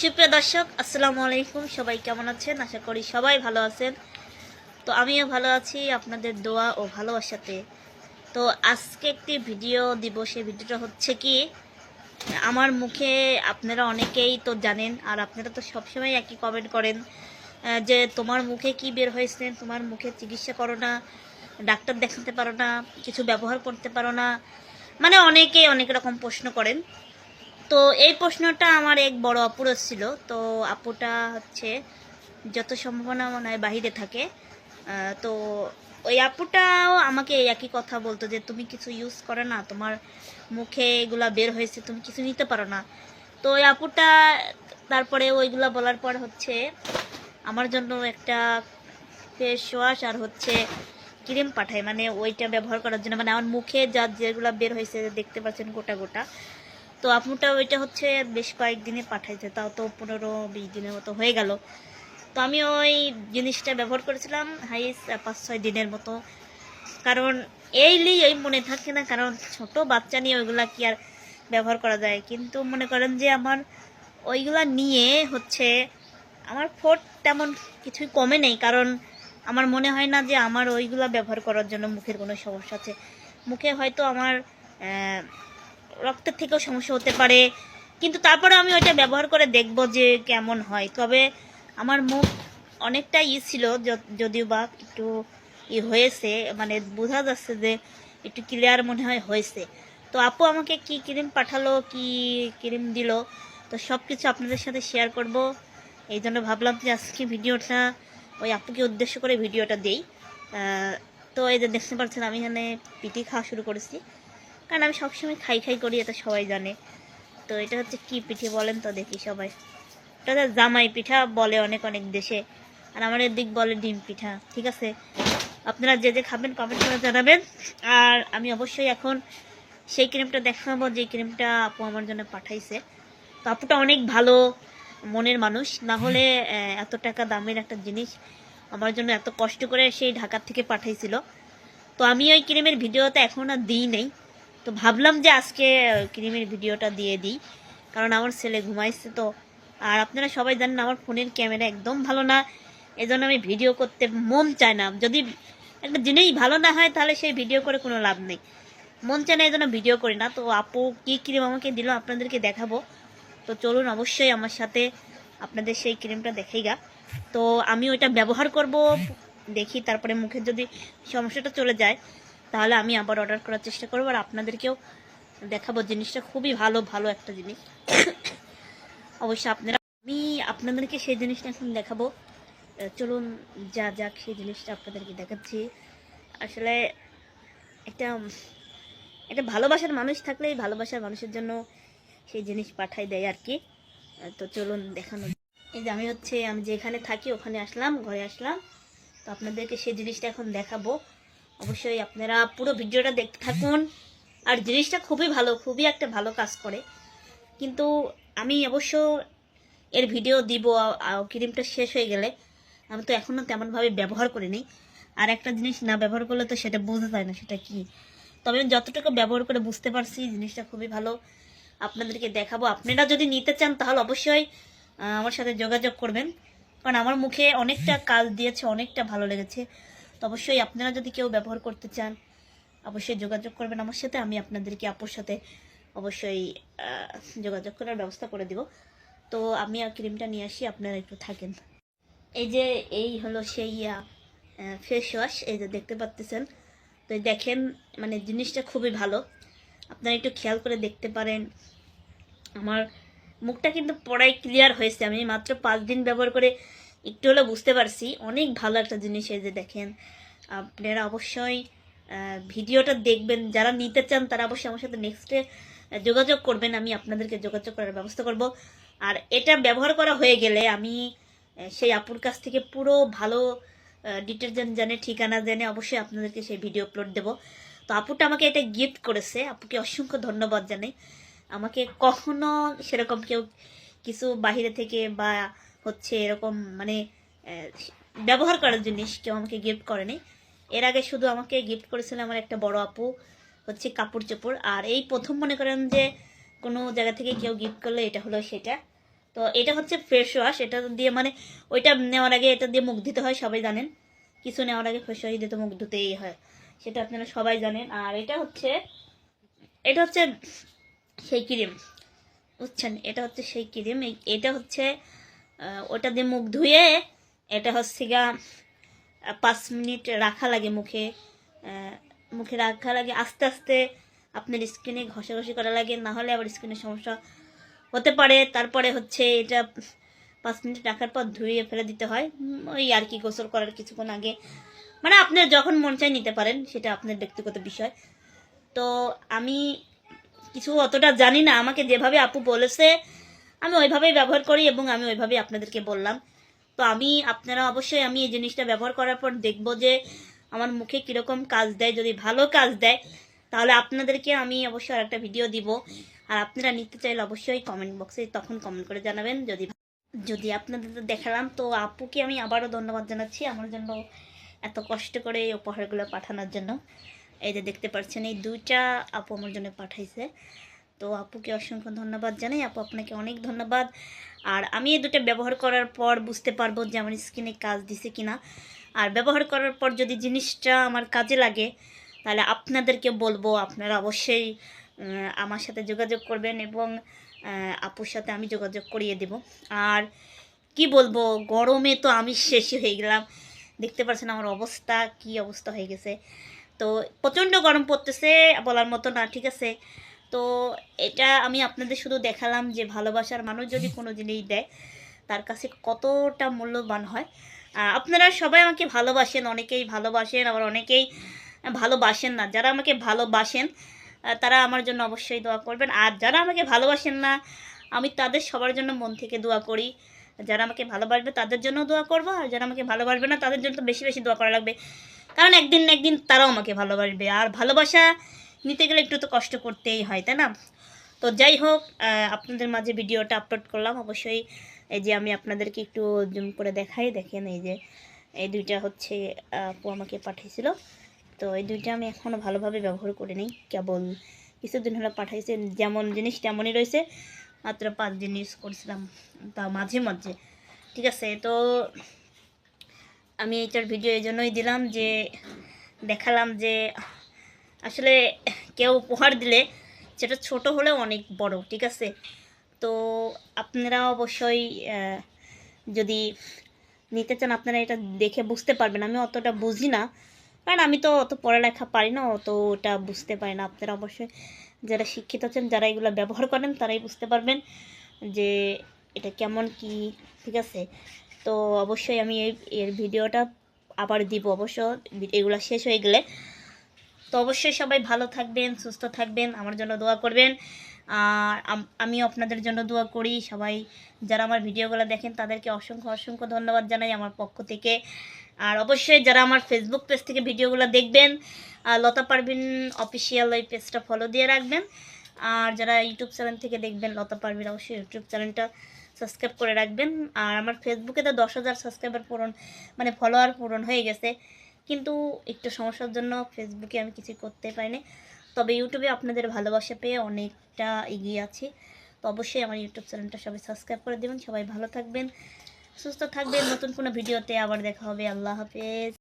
সুপ্রিয় দর্শক, আসসালামু আলাইকুম। সবাই কেমন আছেন? আশা করি সবাই ভালো আছেন। তো আমিও ভালো আছি, আপনাদের দোয়া ও ভালোবাসাতে। তো আজকে একটি ভিডিও দিব, সেই ভিডিওটা হচ্ছে কি, আমার মুখে আপনারা অনেকেই তো জানেন, আর আপনারা তো সবসময় একই কমেন্ট করেন যে তোমার মুখে কি বের হয়েছে, তোমার মুখে চিকিৎসা করো না, ডাক্তার দেখাতে পারো না, কিছু ব্যবহার করতে পারো না। মানে অনেকেই অনেক রকম প্রশ্ন করেন। তো এই প্রশ্নটা আমার এক বড় অপুর ছিল। তো আপুটা হচ্ছে যত সম্ভাবনা মনে হয় বাহিরে থাকে। তো ওই আপুটাও আমাকে একই কথা বলতো যে, তুমি কিছু ইউজ করো না, তোমার মুখে এগুলা বের হয়েছে, তুমি কিছু নিতে পারো না। তো ওই আপুটা তারপরে ওইগুলা বলার পর হচ্ছে আমার জন্য একটা ফেস ওয়াশ আর হচ্ছে ক্রিম পাঠায়। মানে ওইটা ব্যবহার করার জন্য মানে আমার মুখে যা যেগুলো বের হয়েছে, দেখতে পাচ্ছেন গোটা গোটা। তো আপুটা ওইটা হচ্ছে বেশ কয়েকদিনে পাঠাইছে, তাও তো পনেরো বিশ দিনের মতো হয়ে গেল। তো আমি ওই জিনিসটা ব্যবহার করেছিলাম হাইস পাঁচ ছয় দিনের মতো। কারণ এইলি এই মনে থাকে না, কারণ ছোট বাচ্চা নিয়ে ওইগুলা কি আর ব্যবহার করা যায়? কিন্তু মনে করেন যে আমার ওইগুলা নিয়ে হচ্ছে আমার ফোট তেমন কিছুই কমে নেই, কারণ আমার মনে হয় না যে আমার ওইগুলা ব্যবহার করার জন্য মুখের কোনো সমস্যা আছে। মুখে হয়তো আমার রক্তের থেকেও সমস্যা হতে পারে। কিন্তু তারপরে আমি ওইটা ব্যবহার করে দেখব যে কেমন হয়। তবে আমার মুখ অনেকটা ই ছিল যদিও বা একটু ই হয়েছে মানে বোঝা যাচ্ছে যে একটু ক্লিয়ার মনে হয় হয়েছে। তো আপু আমাকে কি ক্রিম পাঠালো, কি ক্রিম দিল, তো সব কিছু আপনাদের সাথে শেয়ার করব। এই জন্য ভাবলাম যে আজকে ভিডিওটা ওই আপুকে উদ্দেশ্য করে ভিডিওটা দিই। তো এই যে দেখতে পাচ্ছেন আমি এখানে পিটি খাওয়া শুরু করেছি। কারণ আমি সবসময় খাই খাই করি, এটা সবাই জানে। তো এটা হচ্ছে কি পিঠে বলেন তো দেখি সবাই। এটা জামাই পিঠা বলে অনেক অনেক দেশে। আর আমাদের দিক বলে ডিম পিঠা, ঠিক আছে? আপনারা যে যে খাবেন কমেন্ট করে জানাবেন। আর আমি অবশ্যই এখন সেই ক্রিমটা দেখাবো, যে ক্রিমটা আপু আমার জন্য পাঠাইছে। তো আপুটা অনেক ভালো মনের মানুষ, না হলে এত টাকা দামের একটা জিনিস আমার জন্য এত কষ্ট করে সেই ঢাকার থেকে পাঠাইছিল। তো আমি ওই ক্রিমের ভিডিওটা এখন আর দিই নেই। তো ভাবলাম যে আজকে ক্রিমের ভিডিওটা দিয়ে দিই। কারণ আমার ছেলে ঘুমাইছে তো। আর আপনারা সবাই জানেন আমার ফোনের ক্যামেরা একদম ভালো না। এজন্য আমি ভিডিও করতে মন চায় না। যদি একটা জিনিস ভালো না হয়, তাহলে সেই ভিডিও করে কোনো লাভ নেই। মন চায় না এই জন্য ভিডিও করি না। তো আপু কী ক্রিম আমাকে দিল আপনাদেরকে দেখাবো। তো চলুন অবশ্যই আমার সাথে আপনাদের সেই ক্রিমটা দেখেই গা। তো আমি ওইটা ব্যবহার করব, দেখি তারপরে মুখের যদি সমস্যাটা চলে যায়। তাহলে আমি আবার অর্ডার করার চেষ্টা করব আর আপনাদেরকেও দেখাবো জিনিসটা। খুবই ভালো ভালো একটা জিনিস। অবশ্যই আপনারা আমি আপনাদেরকে সেই জিনিসটা এখন দেখাবো। চলুন যা যাক সেই জিনিসটা আপনাদেরকে দেখাচ্ছি। আসলে একটা একটা ভালোবাসার মানুষ থাকলেই ভালোবাসার মানুষের জন্য সেই জিনিস পাঠাই দেয় আর কি। তো চলুন দেখানো এই যে আমি হচ্ছে, আমি যেখানে থাকি ওখানে আসলাম, ঘরে আসলাম। তো আপনাদেরকে সেই জিনিসটা এখন দেখাবো। অবশ্যই আপনারা পুরো ভিডিওটা দেখতে থাকুন। আর জিনিসটা খুবই ভালো, খুবই একটা ভালো কাজ করে। কিন্তু আমি অবশ্য এর ভিডিও দিব ক্রিমটা শেষ হয়ে গেলে। আমি তো এখনও তেমনভাবে ব্যবহার করিনি। আর একটা জিনিস না ব্যবহার করলে তো সেটা বোঝা যায় না সেটা কি। তবে আমি যতটুকু ব্যবহার করে বুঝতে পারছি, জিনিসটা খুবই ভালো। আপনাদেরকে দেখাবো। আপনারা যদি নিতে চান, তাহলে অবশ্যই আমার সাথে যোগাযোগ করবেন। কারণ আমার মুখে অনেকটা কাজ দিয়েছে, অনেকটা ভালো লেগেছে। তো অবশ্যই আপনারা যদি কেউ ব্যবহার করতে চান, অবশ্যই যোগাযোগ করবেন আমার সাথে, আমি আপনাদেরকে আপুর সাথে অবশ্যই যোগাযোগ করার ব্যবস্থা করে দিব। তো আমি আর ক্রিমটা নিয়ে আসি, আপনারা একটু থাকেন। এই যে, এই হলো সেই ফেস ওয়াশ এই যে দেখতে পাচ্তেছেন। তো দেখেন মানে জিনিসটা খুবই ভালো। আপনারা একটু খেয়াল করে দেখতে পারেন। আমার মুখটা কিন্তু পড়াই ক্লিয়ার হয়েছে। আমি মাত্র পাঁচ দিন ব্যবহার করে একটু হলেও বুঝতে পারছি। অনেক ভালো একটা জিনিস এই যে দেখেন। আপনারা অবশ্যই ভিডিওটা দেখবেন। যারা নিতে চান, তারা অবশ্যই আমার সাথে নেক্সটে যোগাযোগ করবেন। আমি আপনাদেরকে যোগাযোগ করার ব্যবস্থা করব। আর এটা ব্যবহার করা হয়ে গেলে আমি সেই আপুর কাছ থেকে পুরো ভালো ডিটারজেন্ট জানে, ঠিকানা জেনে, অবশ্যই আপনাদেরকে সেই ভিডিও আপলোড দেবো। তো আপুটা আমাকে এটা গিফট করেছে। আপুকে অসংখ্য ধন্যবাদ জানাই। আমাকে কখনো সেরকম কেউ কিছু বাহিরে থেকে বা হচ্ছে এরকম মানে ব্যবহার করার জিনিস কেউ আমাকে গিফট করেনি। এর আগে শুধু আমাকে গিফট করেছিল আমার একটা বড় আপু, হচ্ছে কাপড় চোপড়। আর এই প্রথম মনে করেন যে কোনো জায়গা থেকে কেউ গিফট করলে এটা হলো সেটা। তো তো এটা হচ্ছে ফ্রেশ ওয়াশ এটা দিয়ে মানে ওইটা নেওয়ার আগে এটা দিয়ে মুখ ধুতে হয়, সবাই জানেন। কিছু নেওয়ার আগে ফ্রেশ ওয়াশ দিতে মুখ ধুতেই হয়, সেটা আপনারা সবাই জানেন। আর এটা হচ্ছে এটা হচ্ছে সেই ক্রিম বুঝছেন? এটা হচ্ছে সেই ক্রিম এটা হচ্ছে ওটা দিয়ে মুখ ধুয়ে, এটা হচ্ছে গা পাঁচ মিনিট রাখা লাগে মুখে মুখে রাখা লাগে। আস্তে আস্তে আপনার স্কিনে ঘষাঘষি করা লাগে, না হলে আবার স্কিনের সমস্যা হতে পারে। তারপরে হচ্ছে এটা পাঁচ মিনিট রাখার পর ধুয়ে ফেলে দিতে হয়। ওই আর কি, গোসল করার কিছুক্ষণ আগে। মানে আপনার যখন মন চায় নিতে পারেন, সেটা আপনার ব্যক্তিগত বিষয়। তো আমি কিছু অতটা জানি না। আমাকে যেভাবে আপু বলেছে, আমি ওইভাবেই ব্যবহার করি এবং আমি ওইভাবেই আপনাদেরকে বললাম। তো আমি, আপনারা অবশ্যই আমি এই জিনিসটা ব্যবহার করার পর দেখব যে আমার মুখে কীরকম কাজ দেয়। যদি ভালো কাজ দেয়, তাহলে আপনাদেরকে আমি অবশ্যই আর একটা ভিডিও দিব। আর আপনারা নিতে চাইলে অবশ্যই কমেন্ট বক্সে তখন কমেন্ট করে জানাবেন। যদি যদি আপনাদের দেখালাম, তো আপুকে আমি আবারও ধন্যবাদ জানাচ্ছি আমার জন্য এত কষ্ট করে এই উপহারগুলো পাঠানোর জন্য। এই যে দেখতে পাচ্ছেন, এই দুইটা আপু আমার জন্য পাঠাইছে। তো আপুকে অসংখ্য ধন্যবাদ জানাই। আপু, আপনাকে অনেক ধন্যবাদ। আর আমি এই দুটো ব্যবহার করার পর বুঝতে পারব যে আমার স্কিনে কাজ দিছে কিনা। আর ব্যবহার করার পর যদি জিনিসটা আমার কাজে লাগে, তাহলে আপনাদেরকে বলব, আপনারা অবশ্যই আমার সাথে যোগাযোগ করবেন এবং আপুর সাথে আমি যোগাযোগ করিয়ে দেব। আর কি বলব, গরমে তো আমি শেষই হয়ে গেলাম। দেখতে পাচ্ছেন আমার অবস্থা, কি অবস্থা হয়ে গেছে। তো প্রচণ্ড গরম পড়তেছে বলার মতো না, ঠিক আছে? তো এটা আমি আপনাদের শুধু দেখালাম যে ভালোবাসার মানুষ যদি কোনো জিনিস দেয় তার কাছে কতটা মূল্যবান হয়। আপনারা সবাই আমাকে ভালোবাসেন অনেকেই ভালোবাসেন আবার অনেকেই ভালোবাসেন না। যারা আমাকে ভালোবাসেন তারা আমার জন্য অবশ্যই দোয়া করবেন। আর যারা আমাকে ভালোবাসেন না আমি তাদের সবার জন্য মন থেকে দোয়া করি। যারা আমাকে ভালোবাসবে তাদের জন্য দোয়া করব। আর যারা আমাকে ভালোবাসবে না তাদের জন্য তো বেশি বেশি দোয়া করা লাগবে। কারণ একদিন না একদিন তারাও আমাকে ভালোবাসবে। আর ভালোবাসা নিতে গেলে একটু তো কষ্ট করতেই হয়, তাই না? তো যাই হোক আপনাদের মাঝে ভিডিওটা আপলোড করলাম। অবশ্যই এই যে আমি আপনাদেরকে একটু জুম করে দেখাই। দেখেন এই যে, এই দুইটা হচ্ছে আপু আমাকে পাঠিয়েছিল। তো এই দুইটা আমি এখনও ভালোভাবে ব্যবহার করে নিই। কেবল কিছুদিন হলো পাঠাইছে, যেমন জিনিস তেমনই রয়েছে। মাত্র পাঁচ দিন ইউজ করছিলাম, তা মাঝে মাঝে। ঠিক আছে, তো আমি এইটার ভিডিও এই জন্যই দিলাম যে, দেখালাম যে আসলে কেউ উপহার দিলে সেটা ছোট হলেও অনেক বড়, ঠিক আছে? তো আপনারা অবশ্যই যদি নিতে চান, আপনারা এটা দেখে বুঝতে পারবেন। আমি অতটা বুঝি না, কারণ আমি তো অত পড়ালেখা পারি না, অত ওটা বুঝতে পারি না। আপনারা অবশ্যই যারা শিক্ষিত আছেন, যারা এগুলো ব্যবহার করেন, তারাই বুঝতে পারবেন যে এটা কেমন কি, ঠিক আছে? তো অবশ্যই আমি এই, এর ভিডিওটা আবার দিব। অবশ্য এগুলো শেষ হয়ে গেলে তো অবশ্যই সবাই ভালো থাকবেন, সুস্থ থাকবেন, আমার জন্য দোয়া করবেন। আর আম- আপনাদের জন্য দোয়া করি। সবাই যারা আমার ভিডিওগুলো দেখেন, তাদেরকে অসংখ্য অসংখ্য ধন্যবাদ জানাই আমার পক্ষ থেকে। আর অবশ্যই যারা আমার ফেসবুক পেজ থেকে ভিডিওগুলো দেখবেন লতা পারভিন অফিসিয়াল ওই পেজটা ফলো দিয়ে রাখবেন। আর যারা ইউটিউব চ্যানেল থেকে দেখবেন, লতা পারভিন অবশ্যই ইউটিউব চ্যানেলটা সাবস্ক্রাইব করে রাখবেন। আর আমার ফেসবুকে তো দশ হাজার সাবস্ক্রাইবার পূরণ মানে ফলোয়ার পূরণ হয়ে গেছে। কিন্তু একটু সমস্যার জন্য ফেসবুকে আমি কিছু করতে পারিনি। তবে ইউটিউবে আপনাদের ভালোবাসা পেয়ে অনেকটা এগিয়ে আছি। তো অবশ্যই আমার ইউটিউব চ্যানেলটা সবাই সাবস্ক্রাইব করে দেবেন। সবাই ভালো থাকবেন, সুস্থ থাকবেন। নতুন কোনো ভিডিওতে আবার দেখা হবে। আল্লাহ হাফেজ।